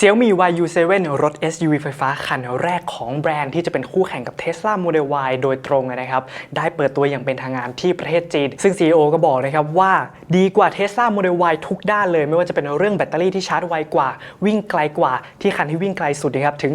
Xiaomi YU7 รถ SUV ไฟฟ้าคันแรกของแบรนด์ที่จะเป็นคู่แข่งกับ Tesla Model Y โดยตรงเลยนะครับ ได้เปิดตัวอย่างเป็นทางการที่ประเทศจีน ซึ่ง CEO ก็บอกนะครับว่าดีกว่า Tesla Model Y ทุกด้านเลย ไม่ว่าจะเป็นเรื่องแบตเตอรี่ที่ชาร์จไวกว่า วิ่งไกลกว่าที่คันที่วิ่งไกลสุดนะครับถึง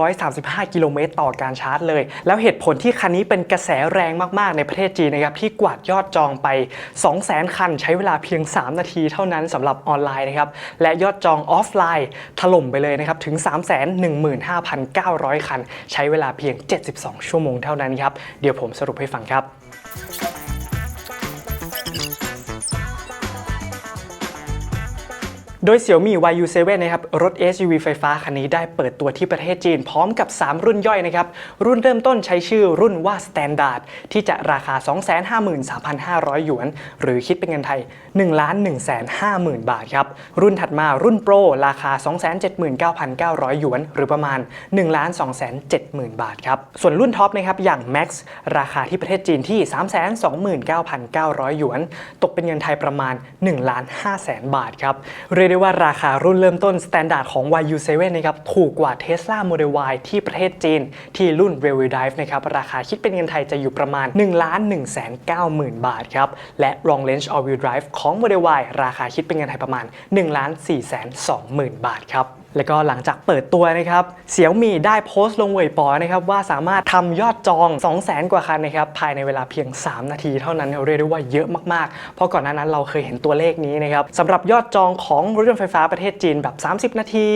835 กิโลเมตรต่อการชาร์จเลย แล้วเหตุผลที่คันนี้เป็นกระแสแรงมากๆ ในประเทศจีนนะครับที่กวาดยอดจองไป 200,000 คัน ใช้เวลาเพียง 3 นาทีเท่านั้นสำหรับออนไลน์นะครับและยอดจองออฟไลน์ถล่มไปเลยนะครับ ถึง 315,900 คัน ใช้เวลาเพียง 72 ชั่วโมงเท่านั้นครับ เดี๋ยวผมสรุปให้ฟังครับ โดย Xiaomi YU7 นะครับรถ SUV ไฟฟ้าคันนี้ได้เปิดตัวที่ประเทศจีนพร้อมกับ 3 รุ่นย่อยนะครับ รุ่นเริ่มต้นใช้ชื่อรุ่นว่า Standard ที่จะราคา 253,500 หยวน หรือคิดเป็นเงินไทย 1 150,000 บาทครับ รุ่นถัดมารุ่น Pro ราคา 279,900 หยวน หรือประมาณ 1 270,000 บาทครับ ส่วนรุ่นท็อปนะครับอย่าง Max ราคาที่ประเทศจีนที่ 329,900 หยวน ตกเป็นเงินไทยประมาณ 1 500,000 บาทครับเรียได้ว่าราคารุ่นเริ่มต้นสแตนดาร์ดของ YU7 นะครับถูกกว่า Tesla Model Y ที่ประเทศจีน ที่รุ่น r e w i l Drive นะครับราคาคิดเป็นเงินไทยจะอยู่ประมาณ 1 1 9 0 0 0 0 บาทครับและ Long Range All Wheel Drive ของ Model Y ราคาคิดเป็นเงินไทยประมาณ 1 4 2 0 0 0 0 บาทครับ แล้วก็หลังจากเปิดตัวนะครับเสี่ยวมีได้โพสต์ลงเว่ยปอนะครับว่าสามารถทำยอดจอง 200,000 กว่าคันนะครับภายในเวลาเพียง 3 นาทีเท่านั้นเรียกได้ว่าเยอะมากๆ เพราะก่อนหน้านั้นเราเคยเห็นตัวเลขนี้นะครับสำหรับยอดจองของรถยนต์ไฟฟ้าประเทศจีนแบบ 30 นาที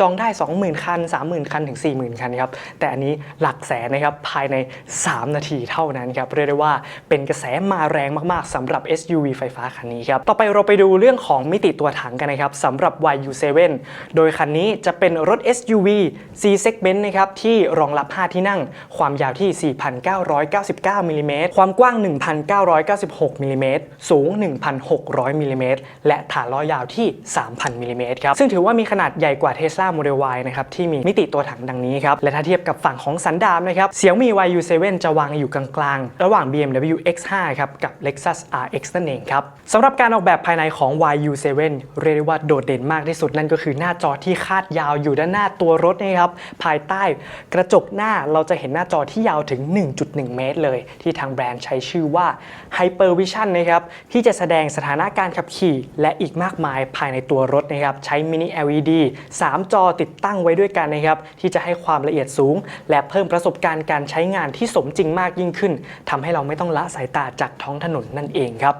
จองได้ 20,000 คัน 30,000 คันถึง 40,000 คันครับแต่อันนี้หลักแสนนะครับภายใน 3 นาทีเท่านั้นครับเรียกได้ว่าเป็นกระแสมาแรงมากๆสำหรับ SUV ไฟฟ้าคันนี้ครับต่อไปเราไปดูเรื่องของมิติตัวถังกันนะครับสำหรับ YU7 โดยคันนี้จะเป็นรถ SUV C segment นะครับที่รองรับ 5 ที่นั่ง ความยาวที่ 4,999มิลลิเมตรความกว้าง 1,996มิลลิเมตรสูง 1,600มิลลิเมตรและฐานล้อยาวที่ 3,000มิลลิเมตรครับ ซึ่งถือว่ามีขนาดใหญ่กว่า Tesla Model Y นะครับที่มีมิติตัวถังดังนี้ครับ และถ้าเทียบกับฝั่งของสันดาปนะครับ Xiaomi YU7 จะวางอยู่กลางๆ ระหว่าง BMW X5 ครับกับ Lexus RX นั่นเองครับสำหรับการออกแบบภายในของ YU7 เรียกได้ว่าโดดเด่นมากที่สุดนั่นก็คือหน้าจอที่คาดยาวอยู่ด้านหน้าตัวรถนะครับภายใต้กระจกหน้าเราจะเห็นหน้าจอที่ยาวถึง 1.1 เมตรเลย ที่ทางแบรนด์ใช้ชื่อว่า Hypervision นะครับที่จะแสดงสถานะการขับขี่ และอีกมากมายภายในตัวรถนะครับใช้มินิ LED 3 จอติดตั้งไว้ด้วยกันนะครับที่จะให้ความละเอียดสูง และเพิ่มประสบการณ์การใช้งานที่สมจริงมากยิ่งขึ้นทำให้เราไม่ต้องละสายตาจากท้องถนนนั่นเองครับ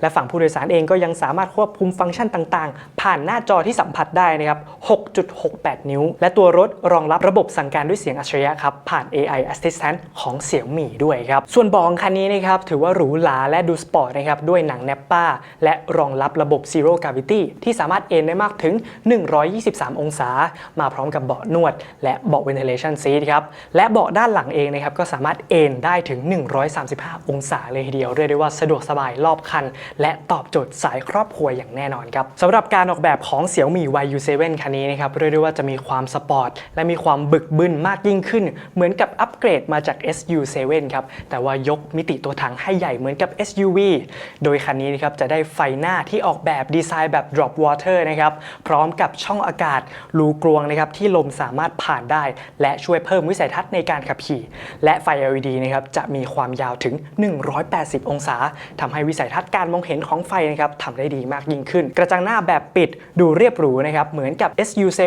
และฝั่งผู้โดยสารเองก็ยังสามารถควบคุมฟังก์ชันต่างๆ ผ่านหน้าจอที่สัมผัสได้นะครับ 6.68 นิ้ว และตัวรถรองรับระบบสั่งการด้วยเสียงอัจฉริยะครับ ผ่าน AI Assistant ของเสี่ยมี่ด้วยครับ ส่วนเบาะของคันนี้นะครับถือว่าหรูหราและดูสปอร์ตนะครับด้วยหนังแนปป้า และรองรับระบบ Zero Gravity ที่สามารถเอนได้มากถึง 123 องศา มาพร้อมกับเบาะนวด และเบาะ Ventilation Seat ครับและเบาะด้านหลังเองนะครับก็สามารถเอนได้ถึง 135 องศาเลยทีเดียวเรียกได้ว่าสะดวกสบายรอบคันและตอบโจทย์สายครอบครัวอย่างแน่นอนครับสำหรับการออกแบบของ Xiaomi YU7 คันนี้นะครับเรียกได้ว่าจะมีความสปอร์ตและมีความบึกบึนมากยิ่งขึ้น เหมือนกับอัปเกรดมาจาก SU7 ครับแต่ว่ายกมิติตัวถังให้ใหญ่เหมือนกับ SUV โดยคันนี้นะครับจะได้ไฟหน้าที่ออกแบบดีไซน์แบบ drop water นะครับพร้อมกับช่องอากาศรูกรวงนะครับที่ลมสามารถผ่านได้ และช่วยเพิ่มวิสัยทัศน์ในการขับขี่ และไฟ LED นะครับจะมีความยาวถึง 180 องศาทำให้วิสัยทัศน์การมององเห็นของไฟนะครับทำได้ดีมากยิ่งขึ้น กระจังหน้าแบบปิดดูเรียบหรูนะครับเหมือนกับ SU7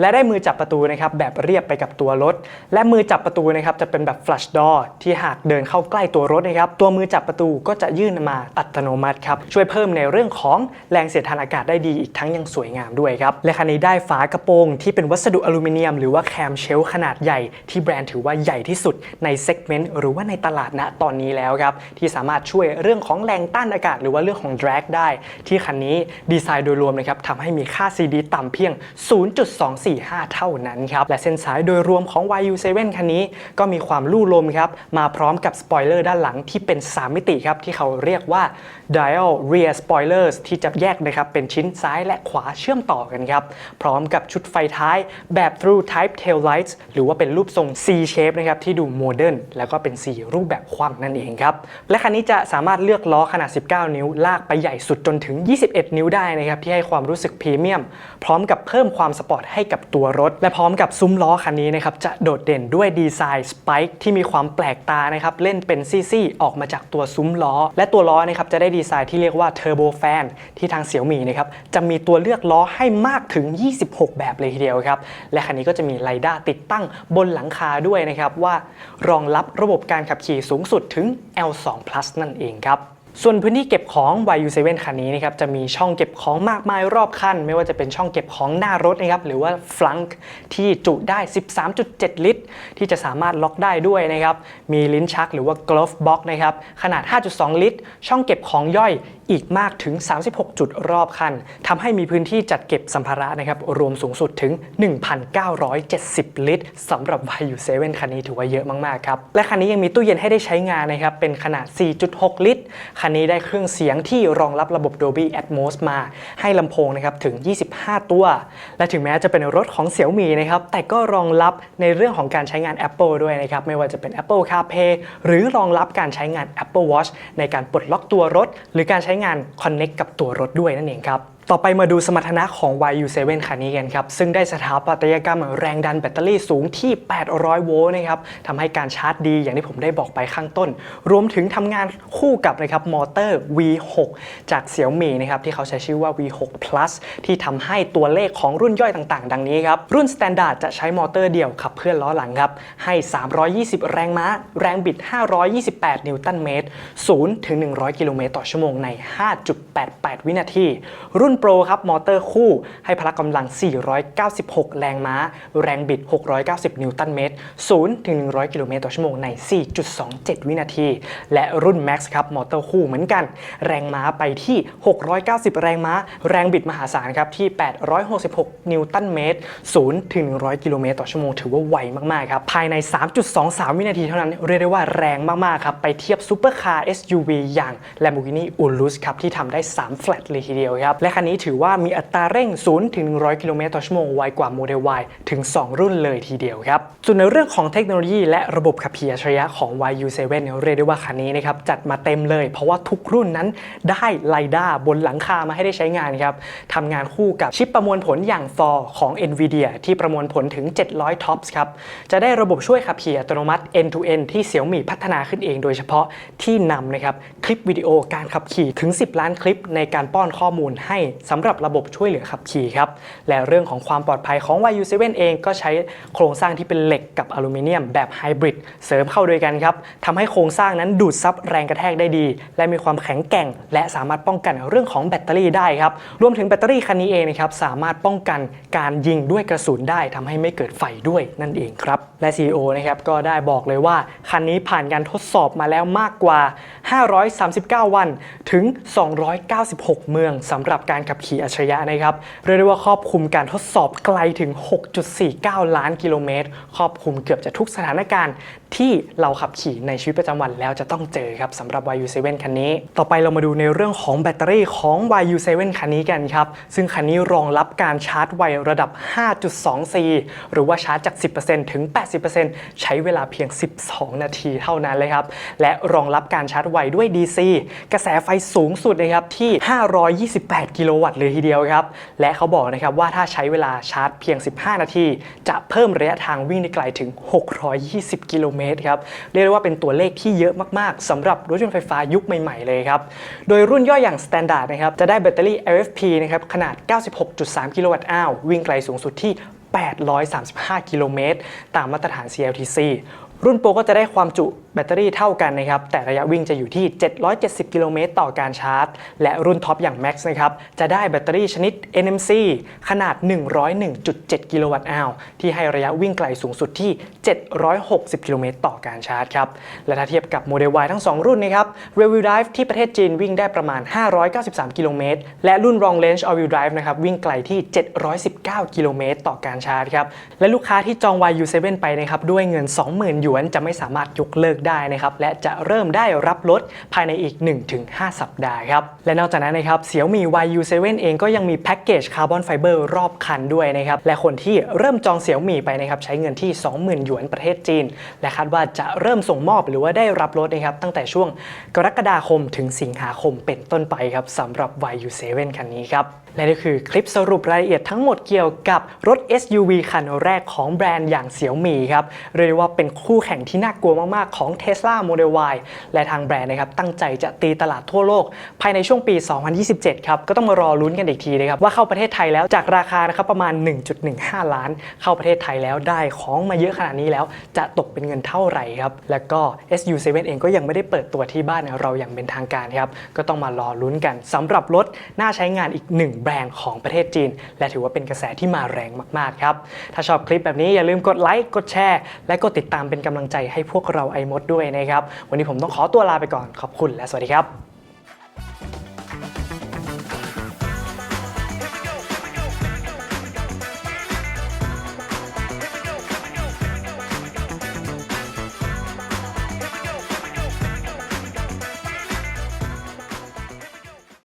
และได้มือจับประตูนะครับแบบเรียบไปกับตัวรถ และมือจับประตูนะครับจะเป็นแบบ flash door ที่หากเดินเข้าใกล้ตัวรถนะครับตัวมือจับประตูก็จะยื่นมาอัตโนมัติครับช่วยเพิ่มในเรื่องของแรงเสียดทานอากาศได้ดีอีกทั้งยังสวยงามด้วยครับและคันนี้ได้ฝากระโปรงที่เป็นวัสดุอลูมิเนียม หรือว่าแคมเชลขนาดใหญ่ ที่แบรนด์ถือว่าใหญ่ที่สุดในเซกเมนต์หรือว่าในตลาดณตอนนี้แล้วครับที่สามารถช่วยเรื่องของแรงต้านอากาศหรือว่าเรื่องของ drag ได้ ที่คันนี้ดีไซน์โดยรวมนะครับทำให้มีค่า CD ต่ำเพียง 0.245 เท่านั้นครับ และเส้นสายโดยรวมของ YU7 คันนี้ ก็มีความลู่ลมครับมาพร้อมกับสปอยเลอร์ด้านหลังที่เป็น 3 มิติครับที่เขาเรียกว่า dial rear spoilers ที่จะแยกนะครับเป็นชิ้นซ้ายและขวาเชื่อมต่อกันครับพร้อมกับชุดไฟท้ายแบบ through type tail lights หรือว่าเป็นรูปทรง C shape นะครับที่ดูโมเดิร์นแล้วก็เป็น 4 รูปแบบคว่ำนั่นเองครับและคันนี้จะสามารถเลือกล้อขนาด 19 นิ้วนิ้วลากไปใหญ่สุดจนถึง 21 นิ้วได้นะครับที่ให้ความรู้สึกพรีเมียม พร้อมกับเพิ่มความสปอร์ตให้กับตัวรถ และพร้อมกับซุ้มล้อคันนี้นะครับจะโดดเด่นด้วยดีไซน์สไปค์ที่มีความแปลกตานะครับเล่นเป็นซี่ๆออกมาจากตัวซุ้มล้อ และตัวล้อนะครับจะได้ดีไซน์ที่เรียกว่าเทอร์โบแฟนที่ทางเสี่ยวมีนะครับจะมีตัวเลือกล้อให้มากถึง 26 แบบเลยทีเดียวครับและคันนี้ก็จะมีไลด้าติดตั้งบนหลังคาด้วยนะครับว่ารองรับระบบการขับขี่สูงสุดถึง L2 Plus นั่นเองครับ ส่วนพื้นที่เก็บของ YU7 คันนี้นะครับจะมีช่องเก็บของมากมายรอบคัน ไม่ว่าจะเป็นช่องเก็บของหน้ารถนะครับหรือว่าฟลังก์ที่จุได้ 13.7 ลิตร ที่จะสามารถล็อกได้ด้วยนะครับมีลิ้นชักหรือว่า glove box นะครับขนาด 5.2 ลิตร ช่องเก็บของย่อยอีกมากถึง 36 จุดรอบคันทำให้มีพื้นที่จัดเก็บสัมภาระนะครับรวมสูงสุดถึง 1,970 ลิตรสำหรับ YU7 คันนี้ถือว่าเยอะมากๆครับและคันนี้ยังมีตู้เย็นให้ได้ใช้งานนะครับเป็นขนาด 4.6 ลิตรคันนี้ได้เครื่องเสียงที่รองรับระบบ Dolby Atmos มา ให้ลำโพงนะครับถึง 25 ตัว และถึงแม้จะเป็นรถของเสี่ยวมีนะครับแต่ก็รองรับในเรื่องของการใช้งาน Apple ด้วยนะครับไม่ว่าจะเป็น Apple CarPlay หรือรองรับการใช้งาน Apple Watch ในการปลดล็อกตัวรถ หรือการใช้งาน Connect กับตัวรถด้วยนั่นเองครับต่อไปมาดูสมรรถนะของ YU7 คันนี้กันครับ ซึ่งได้สถาปัตยกรรมแรงดันแบตเตอรี่สูงที่ 800 โวลต์นะครับทำให้การชาร์จดีอย่างที่ผมได้บอกไปข้างต้น รวมถึงทำงานคู่กับนะครับมอเตอร์ V6 จากเสี่ยวมี่นะครับที่เขาใช้ชื่อว่า V6 Plus ที่ทำให้ตัวเลขของรุ่นย่อยต่างๆ ดังนี้ครับ รุ่น Standard จะใช้มอเตอร์เดี่ยวขับเคลื่อนล้อหลังครับให้ 320 แรงม้า แรงบิด 528 นิวตันเมตร0ถึง100 กิโลเมตรต่อชั่วโมงใน 5.88 วินาที รุ่นโปรครับมอเตอร์คู่ให้พละกำลัง 496 แรงม้า แรงบิด 690 นิวตันเมตร 0 ถึง 100 กิโลเมตรต่อชั่วโมงใน 4.27 วินาที และรุ่น Max ครับมอเตอร์คู่เหมือนกัน แรงม้าไปที่ 690 แรงม้า แรงบิดมหาศาลครับที่ 866 นิวตันเมตร 0 ถึง 100 กิโลเมตรต่อชั่วโมงถือว่าไวมากๆครับภายใน 3.23 วินาทีเท่านั้นเรียกได้ว่าแรงมากๆครับไปเทียบซูเปอร์คาร์ SUV อย่าง Lamborghini Urus ครับที่ทำได้ 3 แฟลตเลยทีเดียวครับและคันนี้ถือว่ามีอัตราเร่ง 0 ถึง 100 กิโลเมตรต่อชั่วโมงไวกว่า Model Y ถึง 2 รุ่นเลยทีเดียวครับส่วนในเรื่องของเทคโนโลยีและระบบขับขี่อัจฉริยะของ YU7 เนี่ยเรียกได้ว่าคันนี้นะครับจัดมาเต็มเลย เพราะว่าทุกรุ่นนั้นได้ไลด้าบนหลังคามาให้ได้ใช้งานครับทำงานคู่กับชิปประมวลผลอย่าง Thor ของ NVIDIA ที่ประมวลผลถึง 700 TOPS ครับจะได้ระบบช่วยขับขี่อัตโนมัติ end to end ที่เสี่ยวมี่พัฒนาขึ้นเองโดยเฉพาะที่นำนะครับคลิปวิดีโอการขับขี่ถึง 10 ล้านคลิปในการป้อนข้อมูลให้สำหรับระบบช่วยเหลือขับขี่ครับ และเรื่องของความปลอดภัยของ YU7 เองก็ใช้โครงสร้างที่เป็นเหล็กกับอลูมิเนียมแบบไฮบริดเสริมเข้าด้วยกันครับทำให้โครงสร้างนั้นดูดซับแรงกระแทกได้ดี และมีความแข็งแกร่ง และสามารถป้องกันเรื่องของแบตเตอรี่ได้ครับรวมถึงแบตเตอรี่คันนี้เองนะครับสามารถป้องกันการยิงด้วยกระสุนได้ทำให้ไม่เกิดไฟด้วยนั่นเองครับและ CEO นะครับก็ได้บอกเลยว่าคันนี้ผ่านการทดสอบมาแล้วมากกว่า 539 วันถึง 296 เมืองสำหรับการขับขี่อัจฉริยะนะครับเรียกได้ว่าครอบคลุมการทดสอบไกลถึง 6.49 ล้านกิโลเมตรครอบคลุมเกือบจะทุกสถานการณ์ ที่เราขับขี่ในชีวิตประจำวันแล้วจะต้องเจอครับสำหรับ YU7 คันนี้ ต่อไปเรามาดูในเรื่องของแบตเตอรี่ของ YU7 คันนี้กันครับ ซึ่งคันนี้รองรับการชาร์จไวระดับ 5.2C หรือว่าชาร์จจาก 10%ถึง 80%ใช้เวลาเพียง 12 นาทีเท่านั้นเลยครับ และรองรับการชาร์จไวด้วย DC กระแสไฟสูงสุดนะครับที่ 528 กิโลวัตต์เลยทีเดียวครับ และเขาบอกนะครับว่าถ้าใช้เวลาชาร์จเพียง 15 นาที จะเพิ่มระยะทางวิ่งได้ไกลถึง 620 กิโลเมตรครับเรียกได้ว่าเป็นตัวเลขที่เยอะมากๆสำหรับรถยนต์ไฟฟ้ายุคใหม่ ๆ เลยครับ โดยรุ่นย่อยอย่าง Standard นะครับจะได้แบตเตอรี่ LFP นะครับขนาด 96.3 กิโลวัตต์อ้าววิ่งไกลสูงสุดที่ 835 กิโลเมตร ตามมาตรฐาน CLTC รุ่นโปรก็จะได้ความจุแบตเตอรี่เท่ากันนะครับแต่ระยะวิ่งจะอยู่ที่ 770 กิโลเมตรต่อการชาร์จ และรุ่นท็อปอย่าง Max นะครับจะได้แบตเตอรี่ชนิด NMC ขนาด 101.7 กิโลวัตต์อาวที่ให้ระยะวิ่งไกลสูงสุดที่ 760 กิโลเมตรต่อการชาร์จครับและถ้าเทียบกับโมเดล Y ทั้ง 2 รุ่นนะครับ Rear Wheel Drive ที่ประเทศจีนวิ่งได้ประมาณ 593 กิโลเมตรและรุ่น Long Range All Wheel Drive นะครับวิ่งไกลที่ 719 กิโลเมตรต่อการชาร์จครับและลูกค้าที่จอง YU7 ไปนะครับด้วยเงิน 20,000หยวนยวนจะไม่สามารถยกเลิกได้นะครับและจะเริ่มได้รับรถภายในอีก 1-5 สัปดาห์ครับและนอกจากนั้นนะครับ Xiaomi YU7 เองก็ยังมีแพ็กเกจคาร์บอนไฟเบอร์รอบคันด้วยนะครับและคนที่เริ่มจอง Xiaomi ไปนะครับใช้เงินที่ 20,000 หยวนประเทศจีน และคาดว่าจะเริ่มส่งมอบหรือว่าได้รับรถนะครับตั้งแต่ช่วงกรกฎาคมถึงสิงหาคมเป็นต้นไปครับสำหรับ YU7 คันนี้ครับและนี่คือคลิปสรุปรายละเอียดทั้งหมดเกี่ยวกับรถ SUV คันแรกของแบรนด์อย่าง Xiaomi ครับเรียกได้ว่าเป็นคู่แข่งที่น่ากลัวมากๆของ Tesla Model Y และทางแบรนด์นะครับตั้งใจจะตีตลาดทั่วโลก ภายในช่วงปี 2027 ครับ ก็ต้องมารอลุ้นกันอีกทีนะครับ ว่าเข้าประเทศไทยแล้วจากราคานะครับประมาณ 1.15 ล้าน เข้าประเทศไทยแล้วได้ของมาเยอะขนาดนี้แล้ว จะตกเป็นเงินเท่าไหร่ครับ แล้วก็ SU7 เองก็ยังไม่ได้เปิดตัวที่บ้านเราอย่างเป็นทางการครับก็ต้องมารอลุ้นกันสำหรับรถน่าใช้งานอีกหนึ่งแบรนด์ของประเทศจีน และถือว่าเป็นกระแสที่มาแรงมากๆครับถ้าชอบคลิปแบบนี้อย่าลืมกดไลค์กดแชร์และกดติดตามเป็นกำลังใจให้พวกเราไอมดด้วยนะครับ วันนี้ผมต้องขอตัวลาไปก่อนขอบคุณและสวัสดีครับ